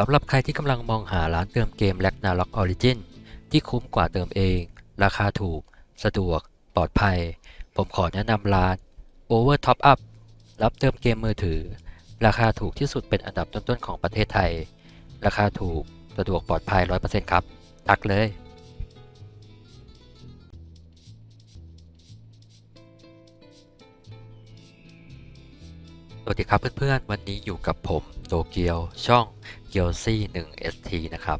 สำหรับใครที่กำลังมองหาร้านเติมเกม Ragnarok Origin ที่คุ้มกว่าเติมเอง ราคาถูก สะดวก ปลอดภัย ผมขอแนะนำร้าน Over Top Up รับเติมเกมมือถือ ราคาถูกที่สุดเป็นอันดับต้นๆของประเทศไทย ราคาถูก สะดวกปลอดภัย 100%ครับ ทักเลยสวัสดีครับเพื่อนๆ วันนี้อยู่กับผมโตเกียวช่อง เกียวซี่1 ST นะครับ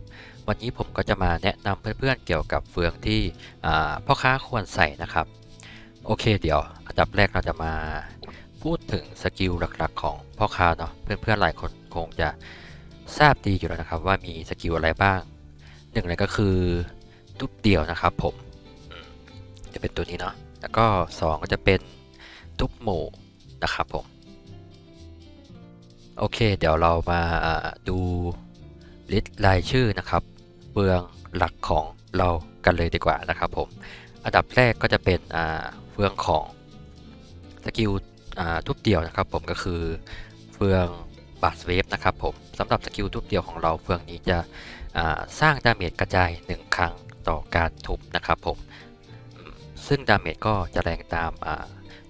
วันนี้ผมก็จะมาแนะนำเพื่อนๆเกี่ยวกับเฟืองที่พ่อค้าควรใส่นะครับ โอเคเดี๋ยว อันดับแรกเราจะมาพูดถึงสกิลหลักๆ ของพ่อค้าเนาะเพื่อนๆหลายคนคงจะทราบดีอยู่แล้วนะครับ ว่ามีสกิลอะไรบ้างหนึ่งเลยก็คือทุบเดี่ยวนะครับ ผมจะเป็นตัวนี้เนาะแล้วก็สองก็จะเป็นทุบหมู่นะครับผม โอเค เดี๋ยวเรามาดูลิสต์รายชื่อนะครับเฟืองหลักของเรากันเลยดีกว่านะครับผม อันดับแรกก็จะเป็นเฟืองของสกิลทุบเดียวนะครับ ผมก็คือเฟืองบัสเวฟนะครับผมสำหรับสกิลทุบเดียวของเราเฟืองนี้จะสร้างดาเมจกระจาย 1 ครั้งต่อการทุบนะครับผมซึ่งดาเมจก็จะแรงตาม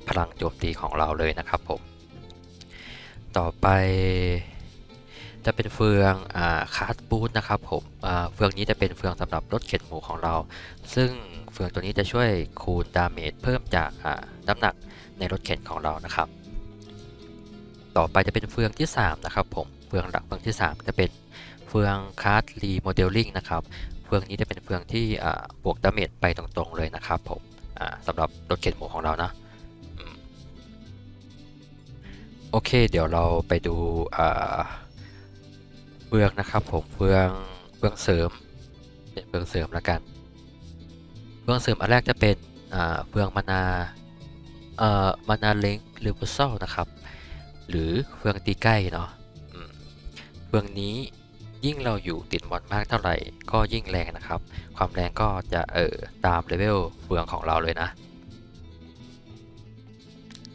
พลังโจมตีของเราเลยนะครับผม ต่อไปจะเป็นเฟืองคาร์ดบูทนะครับผมเฟืองนี้จะเป็นเฟืองสำหรับรถเข็นหมูของเรา ซึ่งเฟืองตัวนี้จะช่วยคูณดาเมจเพิ่มจากน้ำหนักในรถเข็นของเรานะครับ ต่อไปจะเป็นเฟืองที่3นะครับผมเฟืองหลักเฟืองที่ 3 จะเป็นเฟืองคาร์ดรีโมเดลลิ่งนะครับเฟืองนี้จะเป็นเฟืองที่บวกดาเมจไปตรงๆเลยนะครับผมอ่าสำหรับรถเข็นหมูของเรานะ โอเค เดี๋ยวเราไปดูเฟืองนะครับผมเฟืองเฟืองเสริมเป็นเฟืองเสริมแล้วกันเฟืองเสริมอันแรกจะเป็นเฟืองมานาเอ่อมานาเล้งหรือบุซลนะครับ หรือเฟืองตีใกล้เนาะเฟืองนี้ยิ่งเราอยู่ติดมอนมากเท่าไหร่ ก็ยิ่งแรงนะครับ ความแรงก็จะเออตามเลเวลเฟืองของเราเลยนะ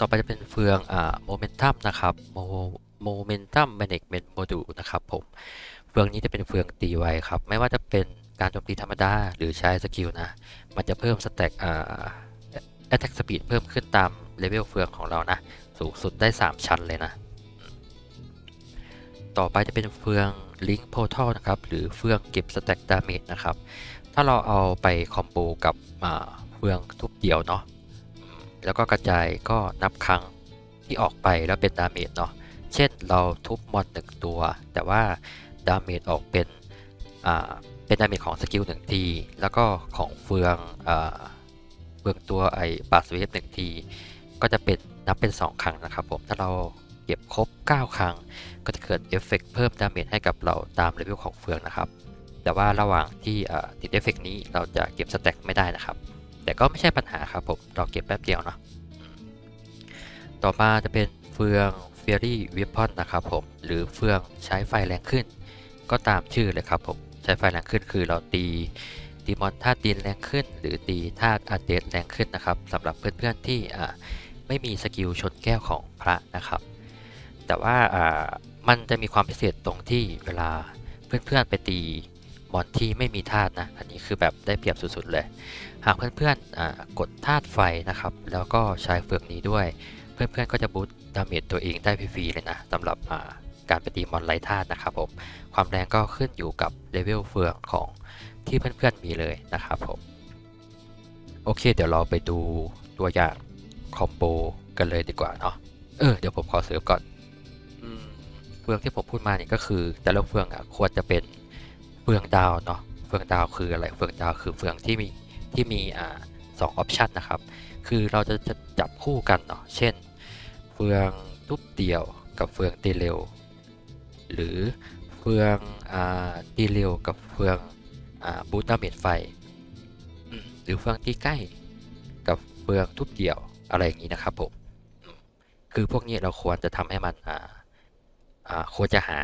ต่อไปจะเป็นเฟืองอ่าโมเมนตัมนะครับโมโมเมนตัมแมเนจเมนต์โมดูลนะครับผมเฟืองนี้จะเป็นเฟืองตีไวครับ ไม่ว่าจะเป็นการโจมตีธรรมดาหรือใช้สกิลนะ มันจะเพิ่มสแต็กอ่าแอตแทกสปีดเพิ่มขึ้นตามเลเวลเฟืองของเรานะ สูงสุดได้ 3 ชั้นเลยนะ ต่อไปจะเป็นเฟืองลิง k ์โพทัลนะครับ หรือเฟืองเก็บสแต็กดาเมจนะครับ ถ้าเราเอาไปคอมโบกับอ่าเฟืองทุบเดี่ยวเนาะ แล้วก็กระจายก็นับครั้งที่ออกไปแล้วเป็นดาเมจเนาะเช่นเราทุบมอนหนึ่งตัว แต่ว่าดาเมจออกเป็นอ่าเป็นดาเมจของสกิลหนึ่งทีแล้วก็ของเฟืองอ่าเฟืองตัวไอ้บาสเวฟหนึ่งทีก็จะเป็นนับเป็น 2 ครั้งนะครับผมถ้าเราเก็บครบ 9 ครั้ง ก็จะเกิดเอฟเฟกต์เพิ่มดาเมจให้กับเราตามเลเวลของเฟืองนะครับ แต่ว่าระหว่างที่ติดเอฟเฟกต์นี้เราจะเก็บสแต็กไม่ได้นะครับ แต่ก็ไม่ใช่ปัญหาครับผมเราเก็บแป๊บเดียวเนาะต่อมาจะเป็นเฟือง Fairy Weapon นะครับผมหรือเฟืองใช้ไฟแรงขึ้น ก็ตามชื่อเลยครับผมใช้ไฟแรงขึ้นคือเราตีตีมอนธาตุดินแรงขึ้น หรือตีธาตุอาเดสแรงขึ้นนะครับสำหรับเพื่อนๆที่อ่าไม่มีสกิลชนแก้วของพระนะครับ แต่ว่าอ่ามันจะมีความพิเศษตรงที่เวลาเพื่อนๆไปตี มอนที่ไม่มีธาตุนะ อันนี้คือแบบได้เปรียบสุดๆเลย หากเพื่อนๆกดธาตุไฟนะครับ แล้วก็ใช้เฟืองนี้ด้วย เพื่อนๆก็จะบูตดาเมจตัวเองได้ฟรีๆเลยนะสำหรับการไปตีมอนไร้ธาตุนะครับผม ความแรงก็ขึ้นอยู่กับเลเวลเฟืองของที่เพื่อนๆมีเลยนะครับผม โอเค เดี๋ยวเราไปดูตัวอย่างคอมโบกันเลยดีกว่าเนาะ เออ เดี๋ยวผมขอเสริมก่อนอเฟืองที่ผมพูดมานี่ก็คือแต่ละเฟืองอะควรจะเป็น เฟืองดาวเนาะเฟืองดาวคืออะไรเฟืองดาวคือเฟืองที่มีที่มีอ่าสองออปชันนะครับ คือเราจะจะจับคู่กันเนาะเช่น เฟืองทุบเดี่ยวกับเฟืองตีเร็ว หรือเฟืองอ่าตีเร็วกับเฟืองอ่าบูตาเมจไฟ หรือเฟืองตีใกล้กับเฟืองทุบเดี่ยวอะไรอย่างนี้นะครับผมคือพวกนี้เราควรจะทำให้มันอ่าอ่าควรจะหา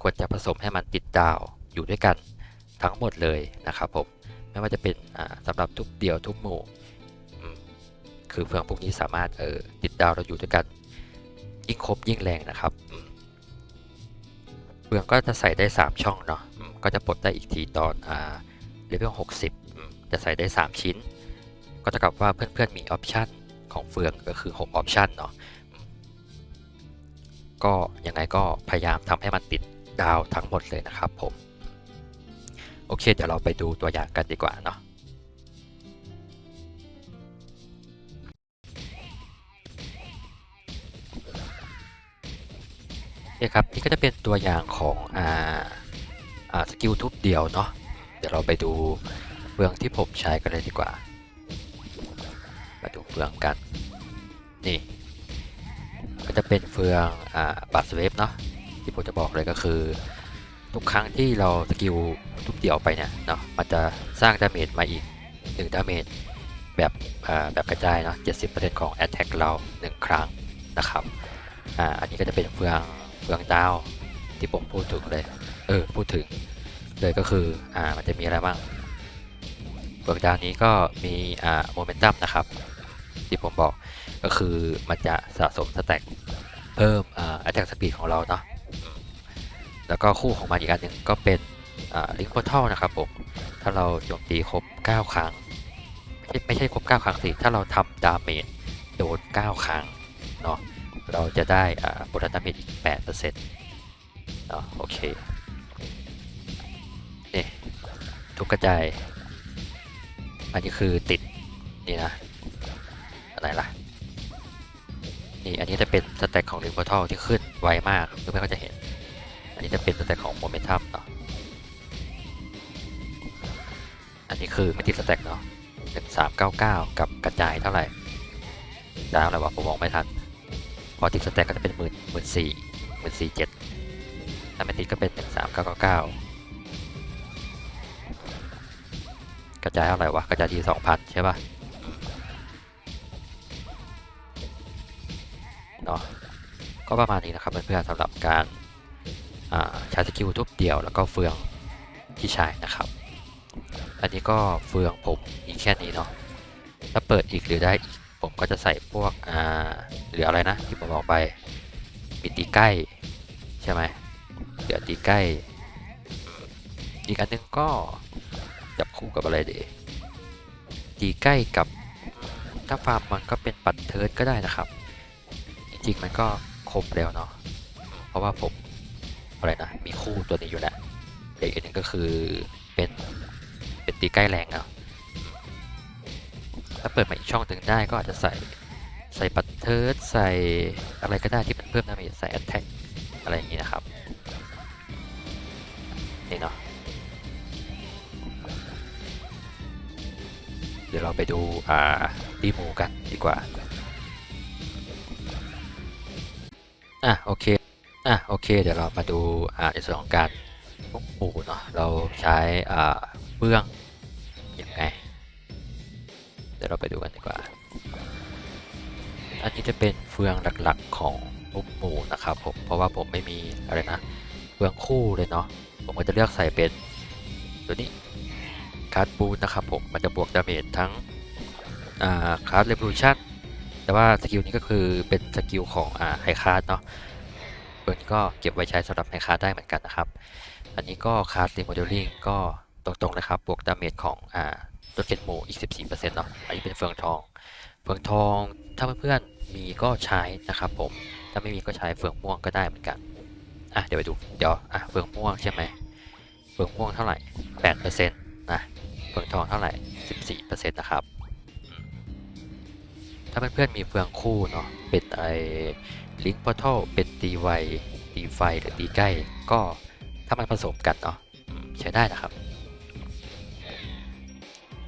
ควรจะผสมให้มันติดดาว อยู่ด้วยกันทั้งหมดเลยนะครับผมไม่ว่าจะเป็นอ่าสำหรับทุบเดี่ยวทุบหมู่ คือเฟืองพวกนี้สามารถเออติดดาวเราอยู่ด้วยกันยิ่งครบยิ่งแรงนะครับเฟืองก็จะใส่ได้ 3 ช่องเนาะก็จะปลดได้อีกทีตอนอ่าเลเวล60 จะใส่ได้ 3 ชิ้น ก็เท่ากับว่าเพื่อนๆมีออปชันของเฟืองก็คือ 6 ออปชันเนาะก็ยังไงก็พยายามทำให้มันติดดาวทั้งหมดเลยนะครับผม โอเค เดี๋ยวเราไปดูตัวอย่างกันดีกว่าเนาะโอเคครับนี่ก็จะเป็นตัวอย่างของอ่าอ่าสกิลทุบเดียวเนาะเดี๋ยวเราไปดูเฟืองที่ผมใช้กันเลยดีกว่า มาดูเฟืองกันนี่ก็จะเป็นเฟืองอ่าบัตสเวฟเนาะที่ผมจะบอกเลยก็คือ ทุกครั้งที่เราสกิลทุบเดี่ยวไปเนี่ยเนาะมันจะสร้างดาเมจมาอีก1ดาเมจแบบแบบกระจายเนาะ70%ของ Attack เรา 1 ครั้งนะครับอ่าอันนี้ก็จะเป็นเฟืองเฟืองดาวที่ผมพูดถึงเลยเออพูดถึงเลยก็คืออ่ามันจะมีอะไรบ้างเฟืองดาวนี้ก็มีอ่าโมเมนตัมนะครับที่ผมบอกก็คือมันจะสะสมสแต็กเพิ่มอ่า Attack Speed ของเราเนาะ แล้วก็คู่ของมันอีกอันหนึ่งก็เป็นลิงก์พอร์ทัลนะครับผม ถ้าเราโจมตีครบ 9 ครั้ง ไม่ใช่ครบ 9 ครั้งสิ ถ้าเราทำดาเมจโดน 9 ครั้งเนาะ เราจะได้โบนัสดาเมจอีก 8%เนาะโอเคนี่ทุกกระจาย อันนี้คือติด นี่นะ อะไรล่ะ นี่อันนี้จะเป็นสแต็กของลิงก์พอร์ทัลที่ขึ้นไวมากเพื่อนๆก็จะเห็น อันนี้จะเป็นสแต็กของโมเมนตัมเนาะ อันนี้คือไม่ติดสแต็กเนาะหนึ่งสามเก้าเก้ากับกระจายเท่าไหร่ดาวอะไรวะผมมองไม่ทัน พอติดสแต็กก็จะเป็นหมื่นหมื่นสี่หมื่นสี่เจ็ดถ้าไม่ติดก็เป็นหนึ่งสามเก้าเก้าเก้ากระจายเท่าไหร่วะ กระจายทีสองพันใช่ปะเนาะก็ประมาณนี้นะครับเพื่อนๆสำหรับการ ใช้สกิลทุบเดี่ยวแล้วก็เฟืองที่ใช้นะครับ อันนี้ก็เฟืองผมมีแค่นี้เนาะถ้าเปิดอีกหรือได้อีกผมก็จะใส่พวกอ่าหรืออะไรนะที่ผมบอกไปมีตีใกล้ใช่ไหมเดี๋ยวตีใกล้ อีกอันหนึงก็จับคู่กับอะไรดีตีใกล้กับถ้าฟาร์มมันก็เป็นปัดเทิร์ดก็ได้นะครับ จริงๆมันก็ครบแล้วเนาะเพราะว่าผม อะไรนะ มีคู่ตัวนี้อยู่แล้วอีกอันหนึ่งก็คือเป็นเป็นตีใกล้แรงอะถ้าเปิดมาอีกช่องหนึ่งได้ก็อาจจะใส่ใส่ปัตเทิร์ดใส่อะไรก็ได้ที่มันเพิ่มดาเมจใส่แอตแทกอะไรอย่างนี้นะครับ นี่เนาะเดี๋ยวเราไปดูอ่าดีโมกันดีกว่า อะ โอเค อะโอเค เดี๋ยวเรามาดูอ่าในส่วนของการพวกปูเนาะเราใช้อ่าเบื้องยังไง เดี๋ยวเราไปดูกันดีกว่า อันนี้จะเป็นเฟืองหลักๆของทุกหมู่นะครับผมเพราะว่าผมไม่มีอะไรนะเฟืองคู่เลยเนาะผมก็จะเลือกใส่เป็นตัวนี้คาร์ดบูนนะครับผมมันจะบวกดาเมจทั้งอ่าคาร์ดเรวิชั่นแต่ว่าสกิลนี้ก็คือเป็นสกิลของอ่าไฮคาร์ดเนาะ เบิร์นก็เก็บไว้ใช้สำหรับในคลาได้เหมือนกันนะครับ อันนี้ก็คลาสรีโมเดลลิ่งก็ตรงๆนะครับบวกดาเมจของอ่าตัวเกตโมอีก 14%เนาะอันนี้เป็นเฟืองทอง เฟืองทองถ้าเพื่อนๆมีก็ใช้นะครับผมถ้าไม่มีก็ใช้เฟืองม่วงก็ได้เหมือนกันอะเดี๋ยวไปดูเดี๋ยวอะเฟืองม่วงใช่ไหมเฟืองม่วงเท่าไหร่8%นะเฟืองทองเท่าไหร่14%นะครับถ้าเพื่อนๆมีเฟืองคู่เนาะเป็นไอ ลิงก์พอร์ทัลเป็นตีไวตีไฟหรือตีใกล้ ก็ถ้ามันผสมกันเนาะใช้ได้นะครับ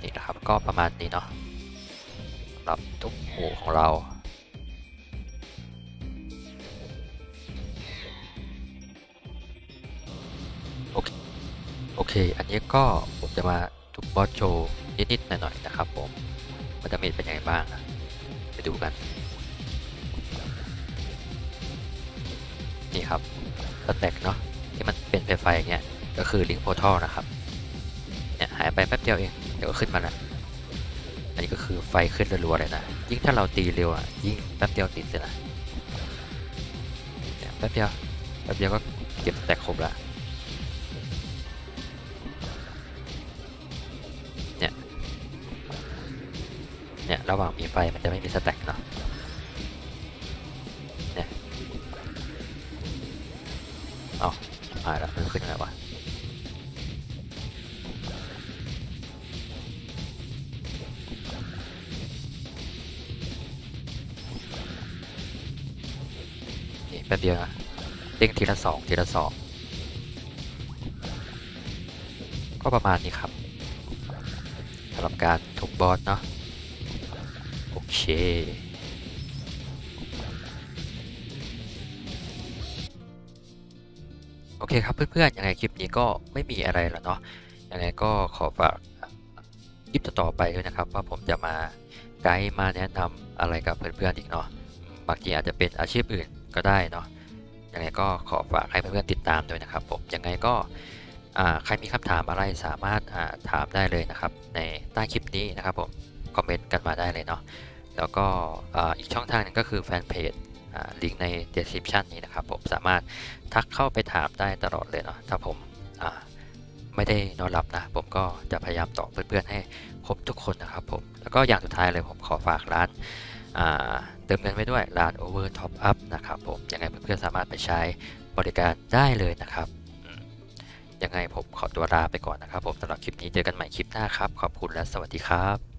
นี่นะครับก็ประมาณนี้เนาะสำหรับทุกหมู่ของเราโอเคโอเค อันนี้ก็ผมจะมาทุบบอสโชว์นิดๆหน่อยๆนะครับผม มันจะมีเป็นยังไงบ้าง ไปดูกัน สแต็กเนาะที่มันเป็นไฟไฟอย่างเงี้ยก็คือลิงโพทัลนะครับเนี่ยหายไปแป๊บเดียวเองเดี๋ยวก็ขึ้นมาละอันนี้ก็คือไฟขึ้นรัวๆเลยนะยิ่งถ้าเราตีเร็วอะยิ่งแป๊บเดียวติดเลยนะแป๊บเดียวแป๊บเดียวก็เก็บแตกครบละเนี่ยเนี่ยระหว่างมีไฟมันจะไม่มีสแต็กเนาะ หายแล้วมันขึ้นยังไงวะนี่แป๊บเดียวนะเด้งทีละสองทีละสองก็ประมาณนี้ครับสำหรับการทุบบอสเนาะโอเค คครับเพื่อนๆยังไงคลิปนี้ก็ไม่มีอะไรแล้วเนาะยังไงก็ขอฝากคลิปต่อไปด้วยนะครับ ว่าผมจะมาไกด์มาแนะนำอะไรกับเพื่อนๆอีกเนาะบางทีอาจจะเป็นอาชีพอื่นก็ได้เนาะยังไงก็ขอฝากให้เพื่อนๆติดตามด้วยนะครับผมยังไงก็ใครมีคำถามอะไรสามารถาถามได้เลยนะครับ ในใต้คลิปนี้นะครับผมคอมเมนต์กันมาได้เลยเนาะแล้วก็อีกช่องทางหนึงก็คือแฟนเพจลิงก์ใน description นี้นะครับผมสามารถ ทักเข้าไปถามได้ตลอดเลยเนาะถ้าผมไม่ได้นอนหลับนะ ผมก็จะพยายามตอบเพื่อนๆให้ครบทุกคนนะครับผม แล้วก็อย่างสุดท้ายเลยผมขอฝากร้านเติมเงินไว้ด้วยร้าน Over Top Up นะครับผมยังไงเพื่อนๆสามารถไปใช้บริการได้เลยนะครับยังไงผมขอตัวลาไปก่อนนะครับผมสำหรับคลิปนี้เจอกันใหม่คลิปหน้าครับ ขอบคุณและสวัสดีครับ